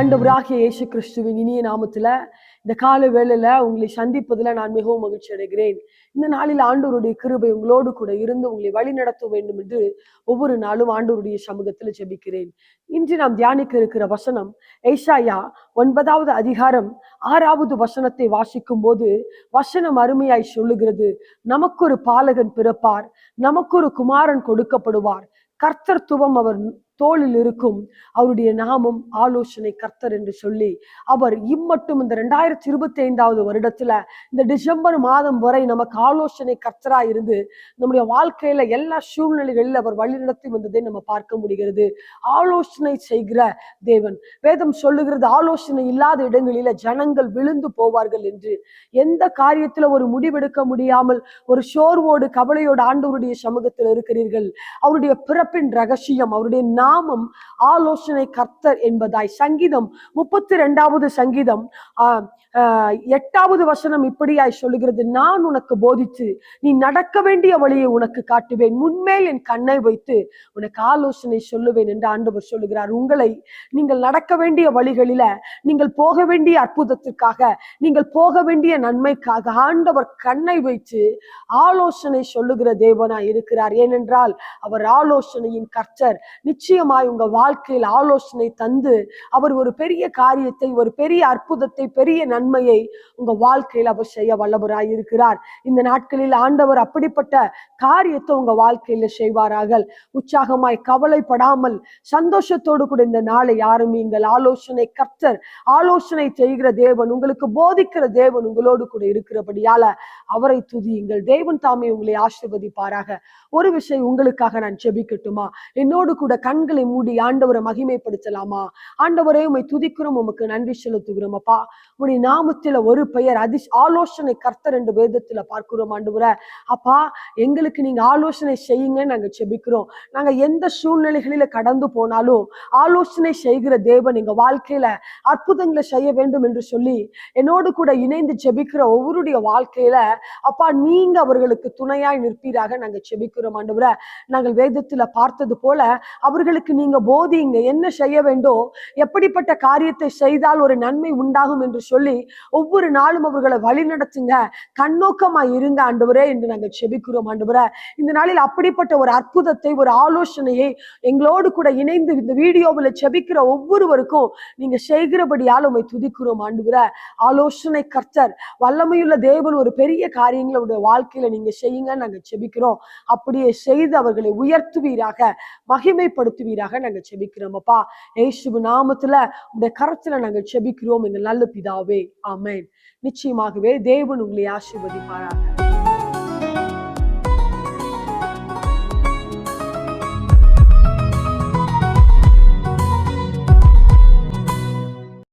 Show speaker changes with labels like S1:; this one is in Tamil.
S1: ஆண்டவராகிய இயேசு கிறிஸ்துவின் இனிய நாமத்துல இந்த கால வேளையில உங்களை சந்திப்பதுல நான் மிகவும் மகிழ்ச்சி அடைகிறேன். இந்த நாளில் ஆண்டவருடைய கிருபை உங்களோடு கூட இருந்து உங்களை வழி நடத்த வேண்டும் என்று ஒவ்வொரு நாளும் ஆண்டவருடைய சமூகத்தில் ஜெபிக்கிறேன். இன்று நாம் தியானிக்க இருக்கிற வசனம் ஏஷாயா ஒன்பதாவது அதிகாரம் ஆறாவது வசனத்தை வாசிக்கும் போது வசனம் அருமையாய் சொல்லுகிறது. நமக்கு ஒரு பாலகன் பிறப்பார் நமக்கு ஒரு குமாரன் கொடுக்கப்படுவார். கர்த்தர்த்துவம் அவர் தோளில் இருக்கும். அவருடைய நாமம் ஆலோசனை கர்த்தர் என்று சொல்லி அவர் இம்மட்டும் இந்த ரெண்டாயிரத்தி இருபத்தி ஐந்தாவது வருடத்துல இந்த டிசம்பர் மாதம் வரை நமக்கு ஆலோசனை கர்த்தரா இருந்து நம்முடைய வாழ்க்கையில எல்லா சூழ்நிலைகளில் அவர் வழிநடத்தி வந்ததை நம்ம பார்க்க முடிகிறது. ஆலோசனை செய்கிற தேவன். வேதம் சொல்லுகிறது ஆலோசனை இல்லாத இடங்களில ஜனங்கள் விழுந்து போவார்கள் என்று. எந்த காரியத்துல ஒரு முடிவெடுக்க முடியாமல் ஒரு சோர்வோடு கவலையோடு ஆண்டவருடைய சமூகத்தில் இருக்கிறீர்கள். அவருடைய பிறப்பின் ரகசியம் அவருடைய நாமம் ஆலோசனை கர்த்தர் என்பதாய் சங்கீதம் முப்பத்தி ரெண்டாவது சங்கீதம் ஆஹ் ஆஹ் எட்டாவது வசனம் இப்படியாய் சொல்லுகிறது நான் உனக்கு போதித்து நீ நடக்க வேண்டிய வழியை உனக்கு காட்டுவேன். முன்மேல் என் கண்ணை வைத்து உனக்கு ஆலோசனை சொல்லுவேன் என்று ஆண்டவர் சொல்லுகிறார். உங்களை நீங்கள் நடக்க வேண்டிய வழிகளில நீங்கள் போக வேண்டிய அற்புதத்திற்காக நீங்கள் போக வேண்டிய நன்மைக்காக ஆண்டவர் கண்ணை வைத்து ஆலோசனை சொல்லுகிற தேவனாய் இருக்கிறார். ஏனென்றால் அவர் ஆலோசனையின் கர்த்தர். நிச்சயமாய் உங்க வாழ்க்கையில் ஆலோசனை தந்து அவர் ஒரு பெரிய காரியத்தை ஒரு பெரிய அற்புதத்தை பெரிய நன்மையை உங்க வாழ்க்கையில் அவர் செய்ய வல்லவராய் இருக்கிறார் இந்த நாட்களில் ஆண்டவர் அப்படிப்பட்ட காரியத்தை உங்க வாழ்க்கையில செய்வாராக. உற்சாகமாய் கவலைப்படாமல் சந்தோஷத்தோடு கூட இந்த நாளை ஆரம்பியுங்கள் ஆலோசனை கர்த்தர் ஆலோசனை செய்கிற தேவன் உங்களுக்கு போதிக்கிற தேவன் உங்களோடு கூட இருக்கிறபடியால அவரை துதியுங்கள். தேவன் தாமே உங்களை ஆசிர்வதிப்பாராக. ஒரு விஷயம் உங்களுக்காக நான் செபிக்கட்டுமா என்னோடு கூட கண்களை மூடி ஆண்டவரை மகிமைப்படுத்தலாமா? ஆண்டவரே உண்மை துதிக்கிறோம் உமக்கு நன்றி செலுத்துகிறோம் அப்பா. உடைய நாமத்துல ஒரு பெயர் அதி ஆலோசனை கர்த்தர் என்று வேதத்துல பார்க்கிறோம் ஆண்டவரை. அப்பா எங்களுக்கு நீங்க ஆலோசனை செய்யுங்க நாங்க செபிக்கிறோம் நாங்க எந்த சூழ்நிலைகளில கடந்து போனாலும் ஆலோசனை செய்கிற தேவன் எங்க வாழ்க்கையில அற்புதங்களை செய்ய வேண்டும் என்று சொல்லி என்னோடு கூட இணைந்து ஜெபிக்கிற ஒவ்வொருடைய வாழ்க்கையில அப்பா நீங்க அவர்களுக்கு துணையாய் நிற்பீராக நாங்க செபிக்கிறோம் ஆண்டவரை. நாங்கள் வேதத்துல பார்த்தது போல அவர்களுக்கு நீங்க போதிங்க என்ன செய்ய வேண்டும் எப்படிப்பட்ட காரியத்தை செய்தால் ஒரு நன்மை உண்டாகும் என்று சொல்லி ஒவ்வொரு நாளும் அவர்களை வழி நடத்துங்க. கண்ணோக்கமா இருங்க ஆண்டவரே என்று நாங்கள் செபிக்கிறோம் ஆண்டவரே. இந்த நாளில் அப்படிப்பட்ட ஒரு அற்புதத்தை ஒரு ஆலோசனையை எங்களோடு கூட இணைந்து இந்த வீடியோவில் செபிக்கிற ஒவ்வொருவருக்கும் நீங்க செய்கிறபடியால் உண்மை துதிக்கிறோம் ஆண்டுகிற ஆலோசனை கர்த்தர் வல்லமையுள்ள தேவன் ஒரு பெரிய காரியங்களை அவருடைய வாழ்க்கையில நீங்க செய்யுங்க நாங்க செபிக்கிறோம். அப்படியே செய்து அவர்களை உயர்த்துவீராக மகிமைப்படுத்துவீராக நாங்க செபிக்கிறோம் அப்பா. ஏசுபு நாமத்துல உடைய கரத்துல நாங்க செபிக்கிறோம் எங்கள் நல்ல பிதாவே. ஆமேன். நிச்சயமாகவே தேவன் உங்களை ஆசீர்வதிப்பாராக.